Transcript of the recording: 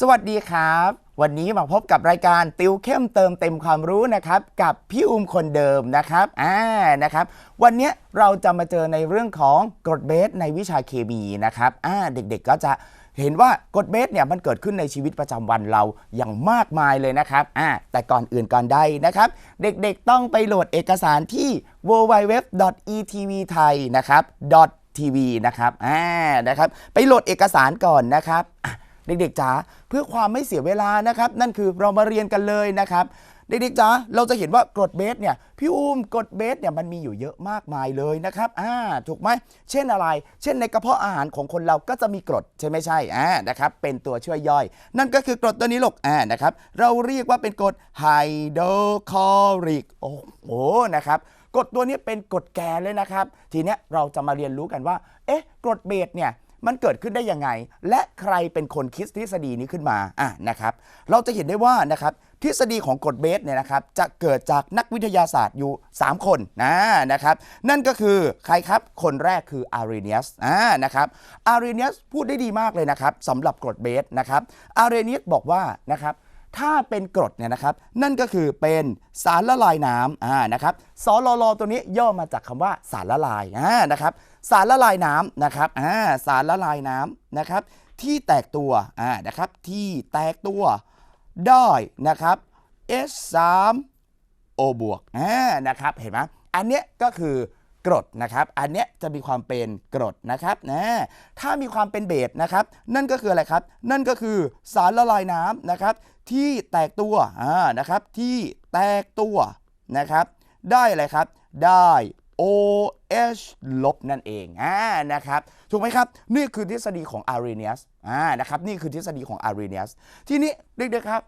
สวัสดีครับ วันนี้มาพบกับรายการติวเข้มเติมเต็มความรู้นะครับ กับพี่อุ้มคนเดิมนะครับอ่านะครับ วันนี้เราจะมาเจอในเรื่องของกรดเบสในวิชาเคมีนะครับอ่าเด็กๆก็จะเห็นว่ากรดเบสเนี่ยมันเกิดขึ้นในชีวิตประจำวันเราอย่างมากมายเลยนะครับอ่าแต่ก่อนอื่นก่อนใดนะครับ เด็กๆต้องไปโหลดเอกสารที่ www.etvthai นะครับ .tv นะครับอ่านะครับ ไปโหลดเอกสารก่อนนะครับ เด็กๆจ๋าเพื่อความไม่เสียเวลานะครับ นั่นคือเรามาเรียนกันเลยนะครับ เด็กๆจ๋าเราจะเห็นว่ากรดเบสเนี่ยพี่อุ้มกรดเบสเนี่ยมันมีอยู่เยอะมากมายเลยนะครับอ่าถูกไหมเช่นอะไร เช่นในกระเพาะอาหารของคนเราก็จะมีกรดใช่ไหมใช่อ่านะครับเป็นตัวช่วยย่อย นั่นก็คือกรดตัวนี้ลูกอ่านะครับเราเรียกว่าเป็นกรดไฮโดรคลอริกโอ้โหนะครับกรดตัวนี้เป็นกรดแก่เลยนะครับ ทีเนี้ยเราจะมาเรียนรู้กันว่า เอ๊ะกรดเบสเนี่ย มันเกิดขึ้นได้ยังไง และใครเป็นคนคิดทฤษฎีนี้ขึ้นมาอะนะครับ เราจะเห็นได้ว่านะครับทฤษฎีของกฎเบสเนี่ยนะครับจะเกิดจากนักวิทยาศาสตร์อยู่ 3 คนนะนะครับ นั่นก็คือใครครับ คนแรกคืออารีเนียสอ่านะครับอารีเนียสพูดได้ดีมากเลยนะครับสำหรับกฎเบสนะครับอารีเนียสบอกว่านะครับ ถ้าเป็นกรดเนี่ยนะครับนั่นก็คือเป็นสารละลายน้ำอ่านะครับสลลตัวนี้ย่อมาจากคำว่าสารละลายอ่านะครับสารละลายน้ำนะครับอ่าสารละลายน้ำนะครับที่แตกตัวอ่านะครับที่แตกตัวได้นะครับ H3 O บวกอ่านะครับเห็นไหมอันเนี้ยก็คือ กรดนะครับ อันเนี้ยจะมีความเป็นกรดนะครับนะถ้ามีความเป็นเบสนะครับ นั่นก็คืออะไรครับ นั่นก็คือสารละลายน้ำนะครับ ที่แตกตัวอ่านะครับที่แตกตัวนะครับ ได้อะไรครับ ได้ OH ลบนั่นเองอ่านะครับถูกไหมครับ นี่คือทฤษฎีของอารีเนียสอ่านะครับนี่คือทฤษฎีของอารีเนียสทีนี้เด็กๆครับ